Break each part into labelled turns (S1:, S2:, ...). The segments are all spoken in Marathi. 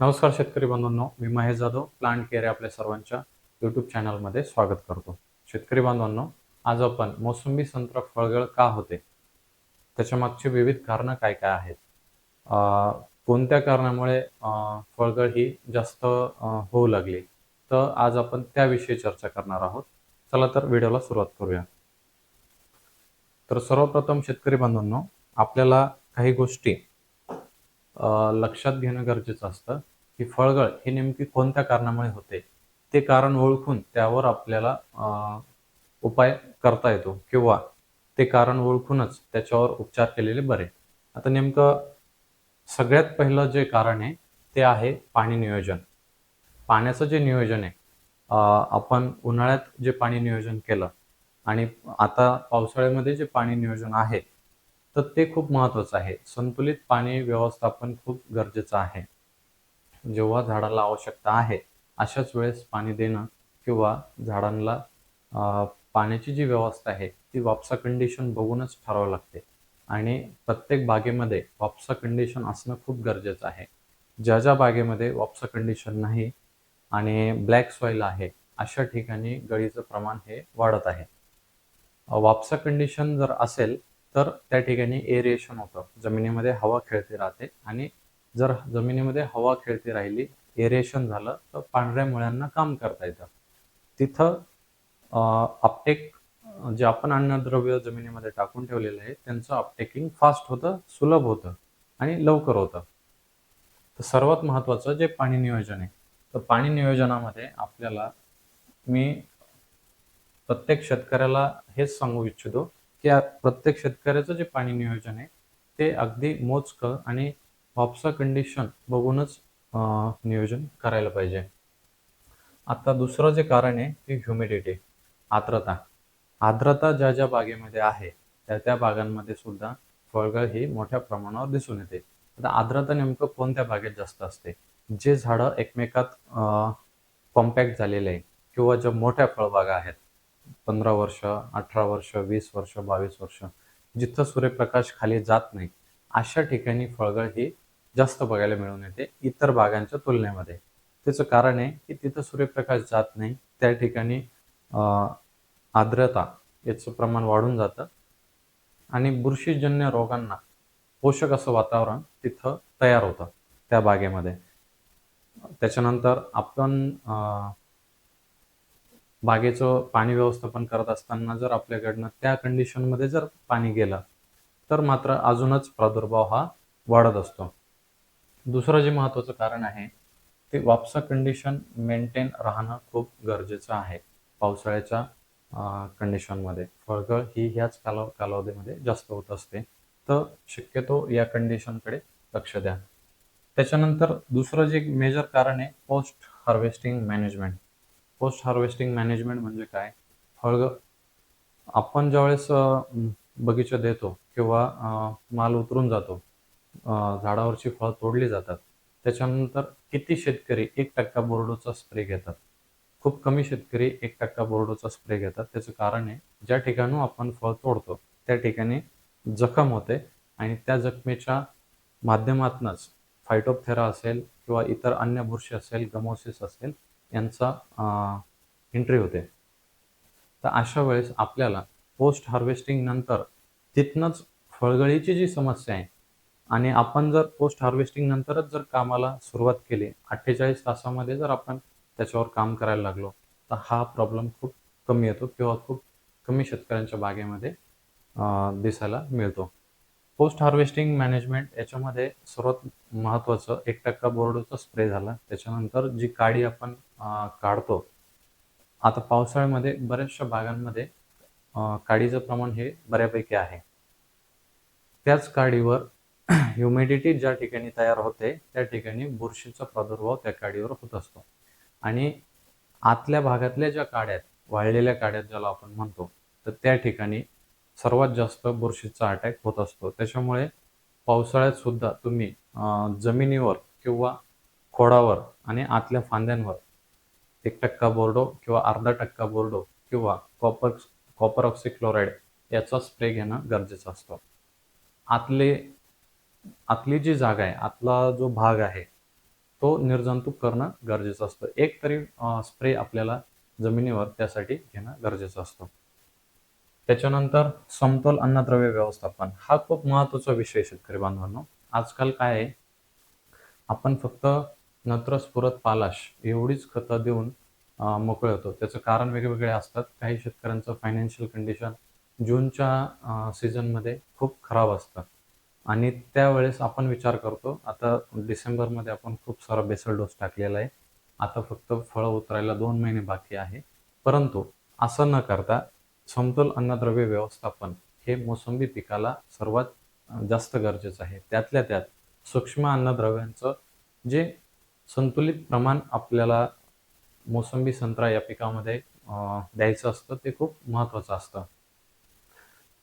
S1: नमस्कार शेतकरी बांधवांनो मी महेश जाधव प्लांट केअर आपल्या सर्वांच्या यूट्यूब चॅनलमध्ये स्वागत करतो. शेतकरी बांधवांनो आज आपण मोसंबी संत्रा फळगळ का होते? त्याच्या मागची विविध कारणं काय काय आहेत? कोणत्या कारणामुळे अं, फळगळ ही जास्त होऊ लागली? तर आज आपण त्याविषयी चर्चा करणार आहोत. चला तर व्हिडिओला सुरुवात करूया. तर सर्वप्रथम शेतकरी बांधवांनो आपल्याला काही गोष्टी लक्षात घेणं गरजेचं असतं. की फळगळ हे नेमकी कोणत्या कारणामुळे होते? ते कारण ओळखून त्यावर आपल्याला उपाय करता येतो किंवा ते कारण ओळखूनच त्याच्यावर उपचार केलेले बरे. आता नेमकं सगळ्यात पहिलं जे कारण आहे ते आहे पाणी नियोजन. पाण्याचं जे नियोजन आहे आपण उन्हाळ्यात जे पाणी नियोजन केलं आणि आता पावसाळ्यामध्ये जे पाणी नियोजन आहे तर ते खूप महत्त्वाचं आहे. संतुलित पाणी व्यवस्थापन खूप गरजेचं आहे. जेव्हा झाडाला आवश्यकता आहे अशाच वेळेस पाणी देणं किंवा झाडांना पाण्याची जी व्यवस्था आहे ती वापसा कंडिशन बघूनच ठरावं लागते. आणि प्रत्येक बागेमध्ये वापसा कंडिशन असणं खूप गरजेचं आहे. ज्या ज्या बागेमध्ये वापसा कंडिशन नाही आणि ब्लॅक सॉईल आहे अशा ठिकाणी गळीचं प्रमाण हे वाढत आहे. वापसा कंडिशन जर असेल तर त्या ठिकाणी एरिएशन होतं. जमिनीमध्ये हवा खेळते राहते आणि जर जमिनीमध्ये हवा खेळती राहिली एरिएशन झालं तर पांढऱ्या मुळ्यांना काम करता येतं. तिथं अपटेक जे आपण अन्नद्रव्य जमिनीमध्ये टाकून ठेवलेलं आहे त्यांचं अपटेकिंग फास्ट होतं सुलभ होतं आणि लवकर होतं. तर सर्वात महत्त्वाचं जे पाणी नियोजन आहे. तर पाणी नियोजनामध्ये आपल्याला मी प्रत्येक शेतकऱ्याला हेच सांगू इच्छितो की प्रत्येक शेतकऱ्याचं जे पाणी नियोजन आहे ते अगदी मोजकं आणि वापसा कंडिशन बघूनच नियोजन करायला पाहिजे. आता दुसरं जे कारण आहे ते ह्युमिडिटी आर्द्रता. आर्द्रता ज्या ज्या बागेमध्ये आहे त्या त्या बागांमध्ये सुद्धा फळगळ ही मोठ्या प्रमाणावर दिसून येते. आता आर्द्रता नेमकं कोणत्या बागेत जास्त असते? जे झाडं एकमेकात कॉम्पॅक्ट झालेले आहे किंवा ज्या मोठ्या फळबागा आहेत पंधरा वर्ष अठरा वर्ष वीस वर्ष बावीस वर्ष जिथं सूर्यप्रकाश खाली जात नाही अशा ठिकाणी फळगळ ही जास्त बघायला मिळून येते इतर बागांच्या तुलनेमध्ये. त्याचं कारण आहे की तिथं सूर्यप्रकाश जात नाही. त्या ठिकाणी आर्द्रता याचं प्रमाण वाढून जातं. आणि बुरशीजन्य रोगांना पोषक असं वातावरण तिथं तयार होतं त्या बागेमध्ये. त्याच्यानंतर आपण बागेचं पाणी व्यवस्थापन करत असताना जर आपल्याकडनं त्या कंडिशनमध्ये जर पाणी गेलं तर मात्र अजूनच प्रादुर्भाव हा वाढत असतो. दुसरं जे महत्त्वाचं कारण आहे ते वापसा कंडिशन मेंटेन राहणं खूप गरजेचं आहे पावसाळ्याच्या कंडिशनमध्ये फळगळ ही ह्याच कालाव कालावधीमध्ये जास्त होत असते. तर शक्यतो या कंडिशनकडे लक्ष द्या. त्याच्यानंतर दुसरं जे मेजर कारण आहे post harvesting management post harvesting management म्हणजे काय? फळग आपण ज्यावेळेस बगीचा देतो किंवा माल उतरून जातो झाडावरची फळं तोडली जातात. त्याच्यानंतर किती शेतकरी एक टक्का बोर्डोचा स्प्रे घेतात? खूप कमी शेतकरी एक टक्का बोर्डोचा स्प्रे घेतात. त्याचं कारण आहे ज्या ठिकाणून आपण फळ तोडतो त्या ठिकाणी जखम होते आणि त्या जखमेच्या माध्यमातूनच फायटोपथेरा असेल किंवा इतर अन्य बुरशी असेल गमोसिस असेल यांचा एंट्री होते. तर अशा वेळेस आपल्याला पोस्ट हार्वेस्टिंग नंतर तिथनंच फळगळीची जी समस्या आहे आणि आपण जर पोस्ट हार्वेस्टिंग नंतरच जर कामाला सुरुवात केली अठ्ठेचाळीस तासामध्ये जर आपण त्याच्यावर काम करायला लागलो तर हा प्रॉब्लेम खूप कमी येतो किंवा खूप कमी शेतकऱ्यांच्या बागेमध्ये दिसायला मिळतो. पोस्ट हार्वेस्टिंग मॅनेजमेंट याच्यामध्ये सर्वात महत्त्वाचं एक टक्का बोर्डचा स्प्रे झाला. त्याच्यानंतर जी काडी आपण काढतो आता पावसाळ्यामध्ये बऱ्याचशा बागांमध्ये काडीचं प्रमाण हे बऱ्यापैकी आहे. त्याच काडीवर ह्युमिडिटी ज्या ठिकाणी तयार होते त्या ठिकाणी बुरशीचा प्रादुर्भाव त्या काडीवर होत असतो. आणि आतल्या भागातल्या ज्या काड्यात वाळलेल्या काड्यात ज्याला आपण म्हणतो तर त्या ठिकाणी सर्वात जास्त बुरशीचा अटॅक होत असतो. त्याच्यामुळे पावसाळ्यात सुद्धा तुम्ही जमिनीवर किंवा खोडावर आणि आतल्या फांद्यांवर एक टक्का बोर्डो किंवा अर्धा टक्का बोर्डो किंवा कॉपर कॉपर ऑक्सिक्लोराईड याचा स्प्रे घेणं गरजेचं असतं. आतले आतली जी जागा आहे आतला जो भाग आहे तो निर्जंतुक करणं गरजेचं असतं. एक तरी स्प्रे आपल्याला जमिनीवर त्यासाठी घेणं गरजेचं असतं. त्याच्यानंतर समतोल अन्नद्रव्य व्यवस्थापन हा खूप महत्त्वाचा विषय शेतकरी बांधवांनो. आजकाल काय आहे? आपण फक्त नत्र स्फुरत पालाश एवढीच खतं देऊन अं, मोकळे होतो. त्याचं कारण वेगवेगळे असतात. काही शेतकऱ्यांचं फायनान्शियल कंडिशन जूनच्या सीझनमध्ये खूप खराब असतं. आणि त्यावेळेस आपण विचार करतो आता डिसेंबरमध्ये आपण खूप सारा बेसल डोस टाकलेला आहे. आता फक्त फळं उतरायला दोन महिने बाकी आहे. परंतु असं न करता समतोल अन्नद्रव्य व्यवस्थापन हे मोसंबी पिकाला सर्वात जास्त गरजेचं आहे. त्यातल्या त्यात सूक्ष्म अन्नद्रव्यांचं जे संतुलित प्रमाण आपल्याला मोसंबी संत्रा या पिकामध्ये द्यायचं असतं ते खूप महत्त्वाचं असतं.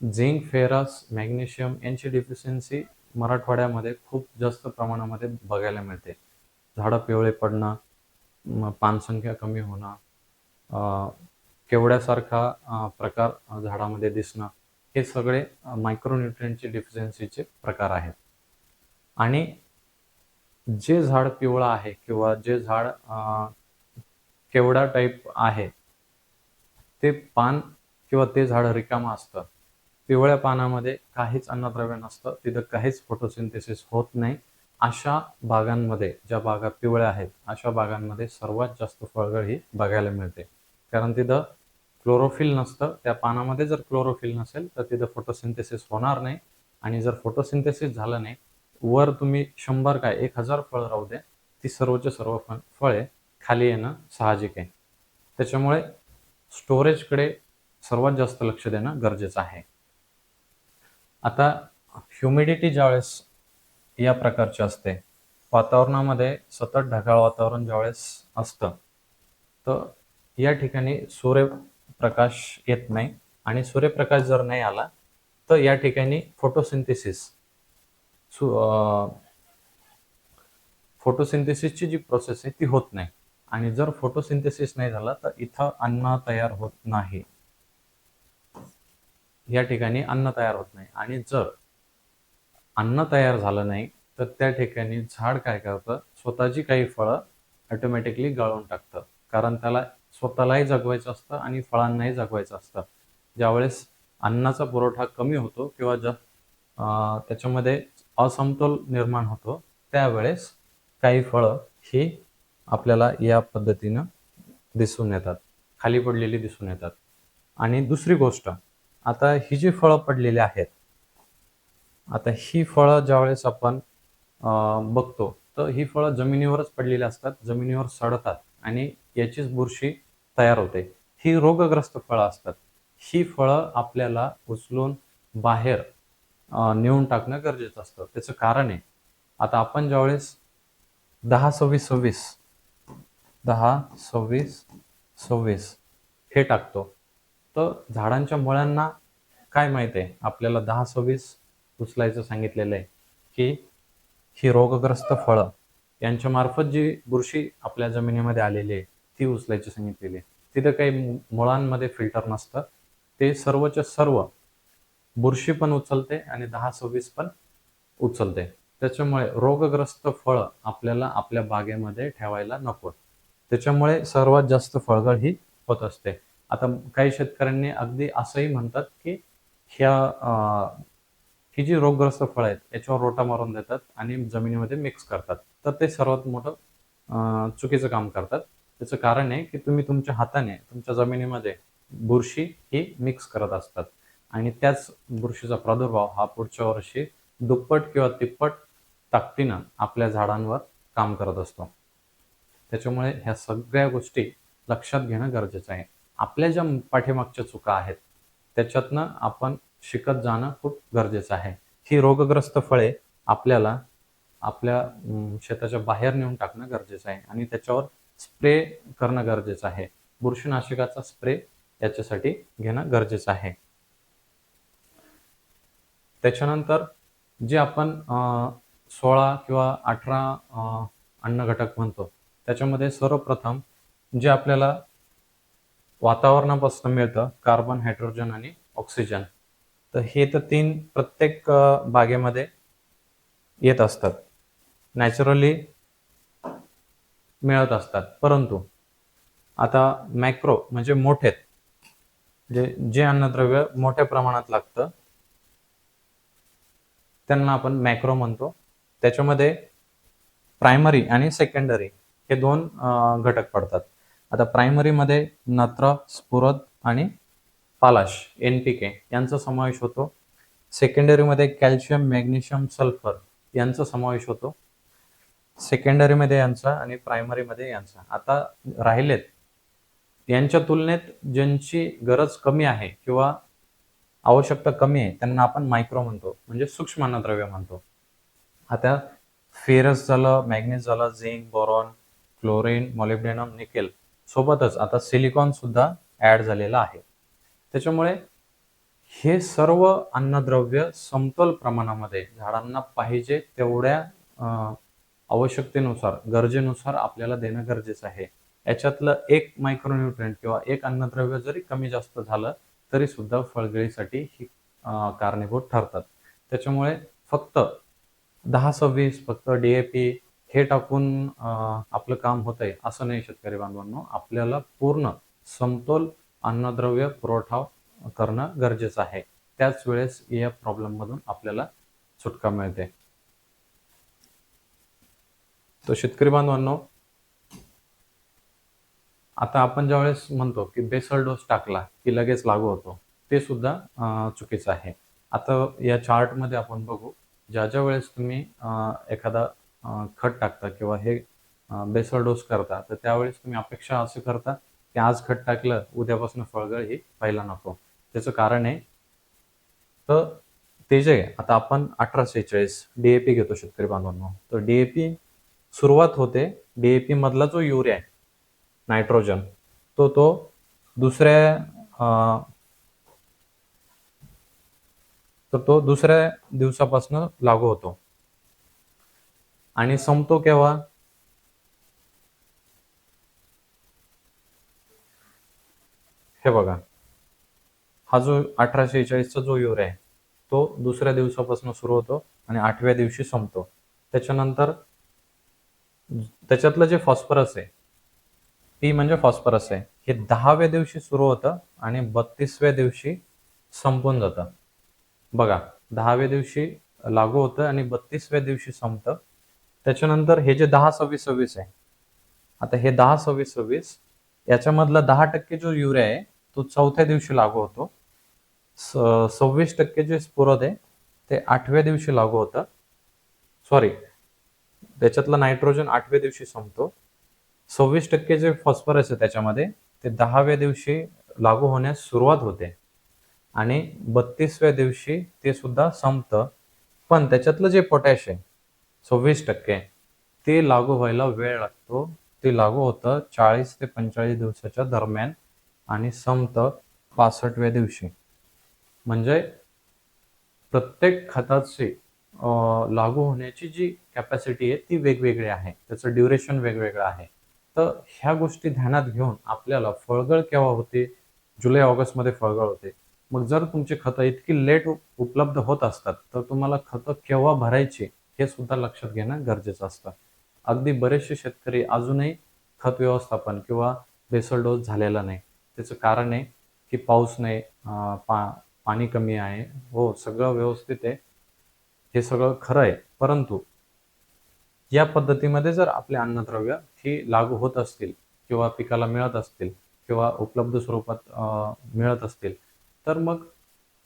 S1: झिंक फेरस मॅग्नेशियम यांची डिफिशियन्सी मराठवाड्यामध्ये खूप जास्त प्रमाणामध्ये बघायला मिळते. झाडं पिवळे पडणं पानसंख्या कमी होणं केवड्यासारखा प्रकार झाडामध्ये दिसणं हे सगळे मायक्रोन्युट्रियनचे डिफिशियन्सीचे प्रकार आहेत. आणि जे झाड पिवळं आहे किंवा जे झाड केवडा टाईप आहे ते पान किंवा ते झाड रिकामं असतं पिवळ्या पानामध्ये काहीच अन्नद्रव्य नसतं. तिथं काहीच फोटोसिंथेसिस होत नाही. अशा बागांमध्ये ज्या बागा पिवळ्या आहेत अशा बागांमध्ये सर्वात जास्त फळगळ ही बघायला मिळते. कारण तिथं क्लोरोफिल नसतं. त्या पानामध्ये जर क्लोरोफिल नसेल तर तिथं फोटोसिंथेसिस होणार नाही. आणि जर फोटोसिंथेसिस झालं नाही वर तुम्ही शंभर काय एक हजार फळ राहू द्या ती सर्वच्या सर्व फ फळे खाली येणं साहजिक आहे. त्याच्यामुळे स्टोरेजकडे सर्वात जास्त लक्ष देणं गरजेचं आहे. आता ह्युमिडिटी ज्यावेळेस या प्रकारची असते वातावरणामध्ये सतत ढगाळ वातावरण ज्यावेळेस असतं तर या ठिकाणी सूर्यप्रकाश येत नाही आणि सूर्यप्रकाश जर नाही आला तर या ठिकाणी फोटोसिंथेसिस सु फोटोसिंथेसिसची जी प्रोसेस आहे ती होत नाही. आणि जर फोटोसिंथेसिस नाही झाला तर इथं अन्न तयार होत नाही. या ठिकाणी अन्न तयार होत नाही. आणि जर अन्न तयार झालं नाही तर त्या ठिकाणी झाड काय करतं? स्वतःची काही फळं ऑटोमॅटिकली गळून टाकतं. कारण त्याला स्वतःलाही जगवायचं असतं आणि फळांनाही जगवायचं असतं. ज्यावेळेस अन्नाचा पुरवठा कमी होतो किंवा ज त्याच्यामध्ये असमतोल निर्माण होतो त्यावेळेस काही फळं ही आपल्याला या पद्धतीनं दिसून येतात. खाली पडलेली दिसून येतात. आणि दुसरी गोष्ट आता ही जी फळं पडलेली आहेत आता ही फळं ज्यावेळेस आपण बघतो तर ही फळं जमिनीवरच पडलेली असतात जमिनीवर सडतात आणि याचीच बुरशी तयार होते. ही रोगग्रस्त फळं असतात. ही फळं आपल्याला उचलून बाहेर नेऊन टाकणं गरजेचं असतं. त्याचं कारण आहे आता आपण ज्यावेळेस दहा सव्वीस सव्वीस दहा सव्वीस सव्वीस हे टाकतो तर झाडांच्या मुळांना काय माहिती आहे? आपल्याला दहा सव्वीस उचलायचं सांगितलेलं आहे की ही रोगग्रस्त फळं यांच्या मार्फत जी बुरशी आपल्या जमिनीमध्ये आलेली आहे ती उचलायची सांगितलेली आहे. तिथं काही मुळांमध्ये फिल्टर नसतं. ते सर्वच्या सर्व बुरशी पण उचलते आणि दहा सव्वीस पण उचलते. त्याच्यामुळे रोगग्रस्त फळं आपल्याला आपल्या बागेमध्ये ठेवायला नको. त्याच्यामुळे सर्वात जास्त फळगळ ही होत असते. आता काही शेतकऱ्यांनी अगदी असंही म्हणतात की ह्या ही जी रोगग्रस्त फळं आहेत याच्यावर रोटा मारून देतात आणि जमिनीमध्ये मिक्स करतात. तर ते सर्वात मोठं चुकीचं काम करतात. त्याचं कारण आहे की तुम्ही तुमच्या हाताने तुमच्या जमिनीमध्ये बुरशी ही मिक्स करत असतात. आणि त्याच बुरशीचा प्रादुर्भाव हा पुढच्या वर्षी दुप्पट किंवा तिप्पट ताकदीनं आपल्या झाडांवर काम करत असतो. त्याच्यामुळे ह्या सगळ्या गोष्टी लक्षात घेणं गरजेचं आहे. आपल्या ज्या पाठीमागच्या चुका आहेत त्याच्यातनं आपण शिकत जाणं खूप गरजेचं आहे. ही रोगग्रस्त फळे आपल्याला आपल्या शेताच्या बाहेर नेऊन टाकणं गरजेचं आहे आणि त्याच्यावर स्प्रे करणं गरजेचं आहे. बुरशीनाशकाचा स्प्रे याच्यासाठी घेणं गरजेचं आहे. त्याच्यानंतर जे आपण अं, सोळा किंवा अठरा अं, अन्न घटक म्हणतो त्याच्यामध्ये सर्वप्रथम जे आपल्याला वातावरणापासून मिळतं कार्बन हायड्रोजन आणि ऑक्सिजन. तर हे तर तीन प्रत्येक बागेमध्ये येत असतात. नॅचरली मिळत असतात. परंतु आता मॅक्रो म्हणजे मोठेत जे जे अन्नद्रव्य मोठ्या प्रमाणात लागतं त्यांना आपण मॅक्रो म्हणतो. त्याच्यामध्ये प्रायमरी आणि सेकंडरी हे दोन घटक पडतात. आता प्रायमरीमध्ये नत्र स्फुरद आणि पालाश एन पी के यांचा समावेश होतो. सेकंडरीमध्ये कॅल्शियम मॅग्नेशियम सल्फर यांचा समावेश होतो. सेकंडरीमध्ये यांचा आणि प्रायमरीमध्ये यांचा. आता राहिलेत. यांच्या तुलनेत ज्यांची गरज कमी आहे किंवा आवश्यकता कमी आहे त्यांना आपण मायक्रो म्हणतो म्हणजे सूक्ष्म अन्नद्रव्य म्हणतो. आता फेरस झालं मॅग्नेस झालं zinc boron chlorine molybdenum nickel सोबतच आता सिलिकॉन सुद्धा ॲड झालेलं आहे. त्याच्यामुळे हे सर्व अन्नद्रव्य समतोल प्रमाणामध्ये झाडांना पाहिजे तेवढ्या आवश्यकतेनुसार गरजेनुसार आपल्याला देणं गरजेचं आहे. याच्यातलं एक मायक्रोन्युट्रिएंट किंवा एक अन्नद्रव्य जरी कमी जास्त झालं तरी सुद्धा फळगळीसाठी ही कारणीभूत ठरतात. त्याच्यामुळे फक्त दहा सव्वीस फक्त डी ए पी हे टाकून आपलं काम होतंय असं नाही शेतकरी बांधवांनो. आपल्याला पूर्ण समतोल अन्नद्रव्य पुरवठा करणं गरजेचं आहे. त्याच वेळेस या प्रॉब्लेम मधून आपल्याला सुटका मिळते. तो शेतकरी बांधवांनो आता आपण ज्यावेळेस म्हणतो की बेसल डोस टाकला की लगेच लागू होतो ते सुद्धा चुकीचं आहे. आता या चार्टमध्ये आपण बघू ज्या ज्या वेळेस तुम्ही एखादा खत टाकता किंवा हे बेसळ डोस करता तर त्यावेळेस तुम्ही अपेक्षा असं करता की आज खत टाकलं उद्यापासून फळगळ ही व्हायला नको. त्याचं कारण आहे तर ते जे आता आपण अठरा सेहेचाळीस डीएपी घेतो शेतकरी बांधवांनो. तर डीएपी सुरुवात होते डीएपी मधला जो युरिया आहे नायट्रोजन तो तो दुसऱ्या अं, तर तो दुसऱ्या दिवसापासून लागू होतो. आणि संपतो केव्हा? हे बघा. हा जो अठराशे शेहेचाळीसचा जो युर आहे तो दुसऱ्या दिवसापासून सुरू होतो आणि आठव्या दिवशी संपतो. त्याच्यानंतर त्याच्यातलं जे फॉस्फरस आहे पी म्हणजे फॉस्फरस आहे. हे दहाव्या दिवशी सुरू होतं आणि बत्तीसव्या दिवशी संपून जातं. बघा दहाव्या दिवशी लागू होतं आणि बत्तीसव्या दिवशी संपतं. त्याच्यानंतर हे जे दहा सव्वीस सव्वीस आहे आता हे दहा सव्वीस सव्वीस याच्यामधला दहा टक्के जो युरिया आहे तो चौथ्या दिवशी लागू होतो. स- सव्वीस टक्के जे स्फुरद आहे ते आठव्या दिवशी लागू होतं. सॉरी त्याच्यातलं नायट्रोजन आठव्या दिवशी संपतो. सव्वीस टक्के जे फॉस्फरस आहे त्याच्यामध्ये ते दहाव्या दिवशी लागू होण्यास सुरुवात होते. आणि बत्तीसव्या दिवशी ते सुद्धा संपतं. पण त्याच्यातलं जे पोटॅश आहे सव्वीस टक्के. ते लागू व्हायला वेळ लागतो. ते लागू होतं चाळीस ते पंचेचाळीस दिवसाच्या दरम्यान आणि संपतं पासष्टव्या दिवशी. म्हणजे प्रत्येक खताची लागू होण्याची जी कॅपॅसिटी आहे ती वेगवेगळी आहे. त्याचं ड्युरेशन वेगवेगळं आहे. तर ह्या गोष्टी ध्यानात घेऊन आपल्याला फळगळ केव्हा होते? जुलै ऑगस्टमध्ये फळगळ होते. मग जर तुमची खतं इतकी लेट उपलब्ध होत असतात तर तुम्हाला खतं केव्हा भरायची? हे सुद्धा लक्षात घेणं गरजेचं असतं. अगदी बरेचसे शेतकरी अजूनही खत व्यवस्थापन किंवा बेसल डोस झालेला नाही. त्याचं कारण आहे की पाऊस नाही पा पाणी कमी आहे. हो सगळं व्यवस्थित आहे. हे सगळं खरं आहे. परंतु या पद्धतीमध्ये जर आपले अन्नद्रव्य ही लागू होत असतील किंवा पिकाला मिळत असतील किंवा उपलब्ध स्वरूपात मिळत असतील तर मग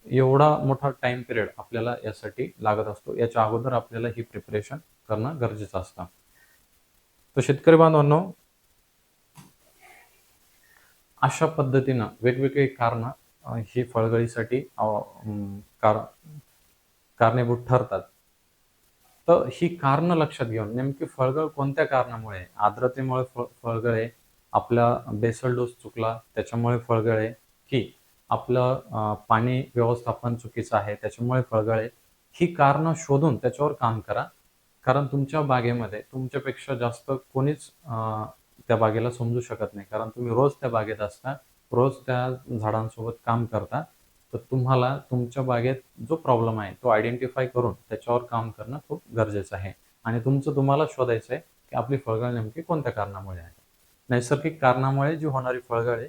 S1: एवढा मोठा टाइम पिरियड आपल्याला यासाठी लागत असतो. याच्या अगोदर आपल्याला ही प्रिपरेशन करणं गरजेचं असतं. तर शेतकरी बांधवांनो अशा पद्धतीनं वेगवेगळी कारणं ही फळगळीसाठी कार कारणीभूत ठरतात. तर ही कारणं लक्षात घेऊन नेमकी फळगळ कोणत्या कारणामुळे आर्द्रतेमुळे फळ फळगळे आपला बेसल डोस चुकला त्याच्यामुळे फळगळे की आपलं पाणी व्यवस्थापन चुकीचं आहे त्याच्यामुळे फळगळे ही कारणं शोधून त्याच्यावर काम करा. कारण तुमच्या बागेमध्ये तुमच्यापेक्षा जास्त कोणीच त्या बागेला समजू शकत नाही. कारण तुम्ही रोज त्या बागेत असता रोज त्या झाडांसोबत काम करता. तर तुम्हाला तुमच्या बागेत जो प्रॉब्लेम आहे तो आयडेंटिफाय करून त्याच्यावर काम करणं खूप गरजेचं आहे. आणि तुमचं तुम्हाला शोधायचं आहे की आपली फळगळ नेमकी कोणत्या कारणामुळे आहे नैसर्गिक कारणामुळे जी होणारी फळगळ आहे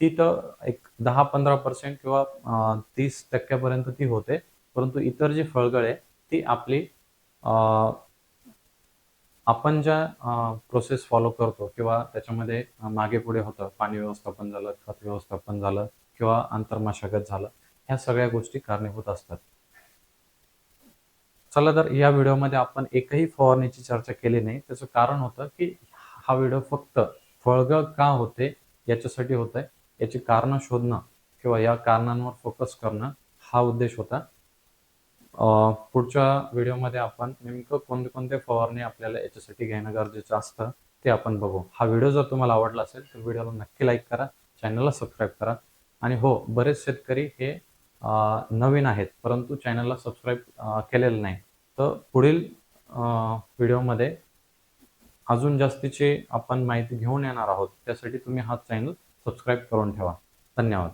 S1: ती तर एक दहा पंधरा पर्सेंट किंवा तीस टक्क्यापर्यंत ती होते. परंतु इतर जी फळगळ आहे ती आपली अं, आपण ज्या प्रोसेस फॉलो करतो किंवा त्याच्यामध्ये मागे पुढे होतं पाणी व्यवस्थापन झालं खत व्यवस्थापन झालं किंवा आंतरमशागत झालं ह्या सगळ्या गोष्टी कारणीभूत असतात. चला तर या व्हिडिओमध्ये आपण एकही फवारणीची चर्चा केली नाही. त्याचं कारण होतं की हा व्हिडिओ फक्त फळगळ का होते याच्यासाठी होत आहे याची कारणं शोधणं किंवा या कारणांवर फोकस करणं हा उद्देश होता. पुढच्या व्हिडिओमध्ये आपण नेमकं कोणते कोणते फवारणी आपल्याला याच्यासाठी घेणं गरजेचं असतं ते आपण बघू. हा व्हिडिओ जर तुम्हाला आवडला असेल तर व्हिडिओला नक्की लाईक करा चॅनलला सबस्क्राईब करा. आणि हो बरेच शेतकरी हे नवीन आहेत परंतु चॅनलला सबस्क्राईब केलेलं नाही. तर पुढील व्हिडिओमध्ये अजून जास्तीची आपण माहिती घेऊन येणार आहोत. त्यासाठी तुम्ही हा चॅनल सबस्क्राईब करून ठेवा. धन्यवाद.